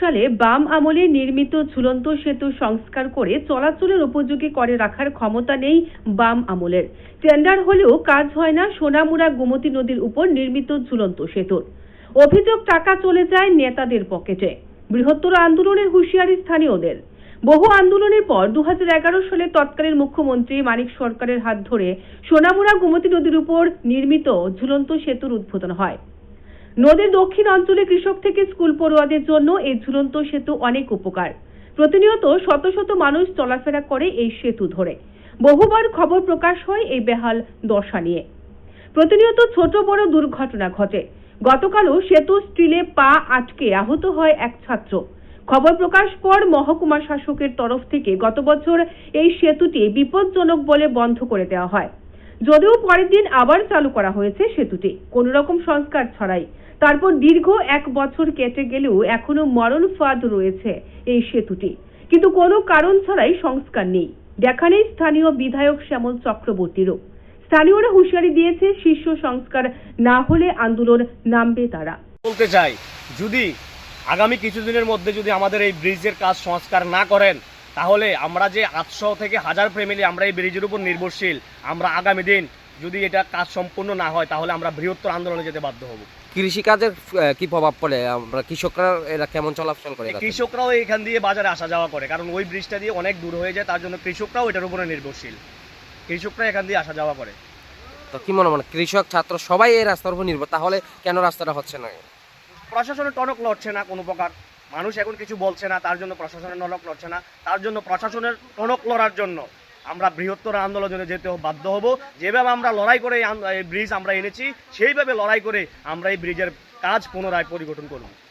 সালে বাম আমলে নির্মিত ঝুলন্ত সেতু সংস্কার করে চলাচলের উপযোগী করে রাখার ক্ষমতা নেই বাম আমলের। টেন্ডার হলেও কাজ হয় না সোনামুড়া গোমতী নদীর উপর নির্মিত ঝুলন্ত সেতুর। অভিযোগ, টাকা চলে যায় নেতাদের পকেটে। বৃহত্তর আন্দোলনের হুঁশিয়ারি স্থানীয়দের। বহু আন্দোলনের পর দু হাজার এগারো সালে তৎকালীন মুখ্যমন্ত্রী মানিক সরকারের হাত ধরে সোনামুড়া গোমতী নদীর উপর নির্মিত ঝুলন্ত সেতুর উদ্বোধন হয়। নদীর দক্ষিণ অঞ্চলে কৃষক থেকে স্কুল পড়ুয়াদের জন্য এই ঝুলন্ত সেতু অনেক উপকার। প্রতিনিয়ত শত শত মানুষ চলাফেরা করে এই সেতু ধরে। বহুবার খবর প্রকাশ হয় এই বেহাল দশা নিয়ে। প্রতিনিয়ত ছোট বড় দুর্ঘটনা ঘটে। গতকালও সেতু স্টিলে পা আটকে আহত হয় এক ছাত্র। খবর প্রকাশ পর মহকুমা শাসকের তরফ থেকে গত বছর এই সেতুটি বিপজ্জনক বলে বন্ধ করে দেওয়া হয়। যদিও পরের দিন আবার চালু করা হয়েছে সেতুটি। কোনো রকম সংস্কার ছড়াই। তারপর দীর্ঘ এক বছর কেটে গেলেও এখনও মরণ ফাঁদ রয়েছে এই সেতুটি। কিন্তু কোনো কারণ ছাড়াই সংস্কার নেই। দেখা নেই স্থানীয় বিধায়ক শ্যামল চক্রবর্তীরও। স্থানীয়রা হুঁশিয়ারি দিয়েছে শীর্ষ সংস্কার না হলে আন্দোলন নামবে তারা। বলতে চাই, যদি আগামী কিছুদিনের মধ্যে যদি আমাদের এই ব্রিজের কাজ সংস্কার না করেন তাহলে আমরা যে আটশো থেকে হাজার ফ্যামিলি আমরা এই ব্রিজের উপর নির্ভরশীল আমরা আগামী দিন যদি এটা কাজ সম্পূর্ণ না হয় তাহলে আমরা বৃহত্তর আন্দোলনে যেতে বাধ্য হব। কৃষিকাজের কি প্রভাব পড়ে? আমরা কৃষকরা এরা কেমন চলাচল করে কৃষকরাও এখান দিয়ে বাজারে আসা যাওয়া করে কারণ ওই ব্রিজটা দিয়ে অনেক দূর হয়ে যায় তার জন্য কৃষকরাও এটার উপরে নির্ভরশীল। কৃষকরা এখান দিয়ে আসা যাওয়া করে। তো কি মনে মনে কৃষক ছাত্র সবাই এই রাস্তার উপর নির্ভর তাহলে কেন রাস্তাটা হচ্ছে না? প্রশাসনের টনক লড়ছে না কোনো প্রকার। মানুষ এখন কিছু বলছে না, তার জন্য প্রশাসনের টনক লড়ছে না, তার জন্য প্রশাসনের টনক লড়ার জন্য আমরা বৃহত্তর আন্দোলনে যেতে বাধ্য হব। যেভাবে আমরা লড়াই করে এই ব্রিজ আমরা এনেছি, সেইভাবে লড়াই করে আমরা এই ব্রিজের কাজ পুনরায় পরিগঠন করব।